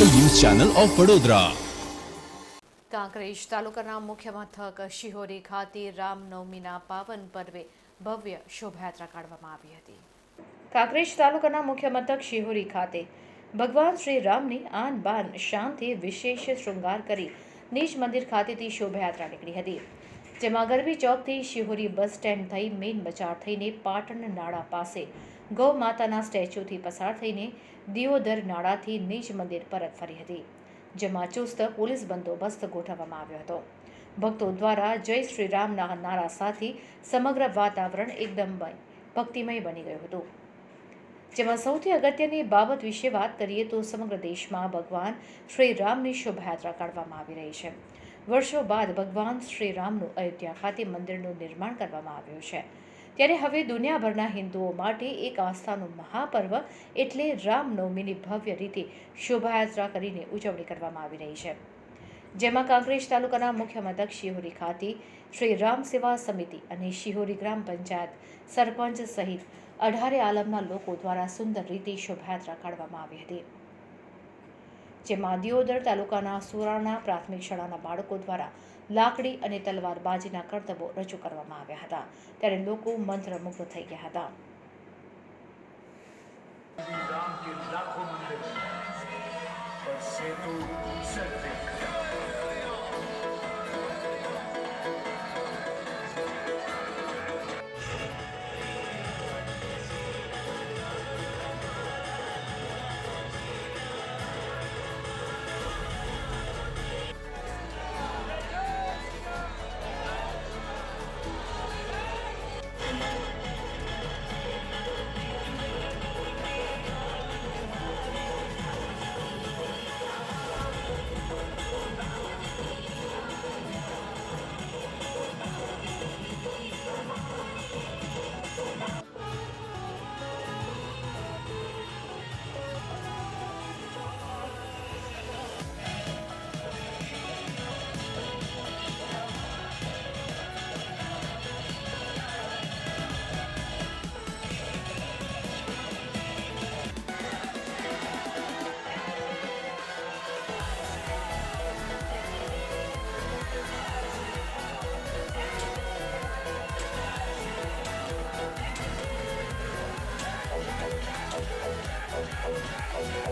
Channel of Vadodara. Kankrej તાલુકાના મુખ્ય મથક શિહોરી ખાતે રામનવમીના પાવન પર્વે ભવ્ય શોભાયાત્રા કાઢવામાં આવી હતી. કાંકરેજ તાલુકાના મુખ્ય મથક શિહોરી ખાતે ભગવાન શ્રી રામની આન બાન શાંતિ વિશેષ શૃંગાર કરી નિજ મંદિર ખાતેથી શોભાયાત્રા નીકળી હતી. જેમાં ગરબી ચોકથી શિહોરી બસ સ્ટેન્ડ થઈ મેઇન બજાર થઈને પાટણ નાળા પાસે ગૌ માતાના સ્ટેચ્યુથી પસાર થઈને દિયોદર નાળાથી નિજ મંદિર પરત ફરી હતી, જેમાં ચુસ્ત પોલીસ બંદોબસ્ત ગોઠવવામાં આવ્યો હતો. ભક્તો દ્વારા જય શ્રી રામના નારા સાથે સમગ્ર વાતાવરણ એકદમ ભક્તિમય બની ગયું હતું. જેમાં સૌથી અગત્યની બાબત વિશે વાત કરીએ તો સમગ્ર દેશમાં ભગવાન શ્રી રામની શોભાયાત્રા કાઢવામાં આવી રહી છે. વર્ષો બાદ ભગવાન શ્રી રામનું અયોધ્યા ખાતે મંદિરનું નિર્માણ કરવામાં આવ્યું છે. ત્યારે હવે દુનિયાભરના હિન્દુઓ માટે એક આસ્થાનું મહાપર્વ એટલે રામનવમીની ભવ્ય રીતે શોભાયાત્રા કરીને ઉજવણી કરવામાં આવી રહી છે. જેમાં કાંકરેજ તાલુકાના મુખ્ય મથક શિહોરી ખાતે શ્રી રામ સેવા સમિતિ અને શિહોરી ગ્રામ પંચાયત સરપંચ સહિત અઢારે આલમના લોકો દ્વારા સુંદર રીતે શોભાયાત્રા કાઢવામાં આવી હતી. જેમાં દિયોદર તાલુકાના સોરાણા પ્રાથમિક શાળાના બાળકો દ્વારા લાકડી અને તલવારબાજીના કરતબો રજૂ કરવામાં આવ્યા હતા. ત્યારે લોકો મંત્રમુગ્ધ થઈ ગયા હતા. રામ કે લાખો મંદિર પર સેતુ સર્જે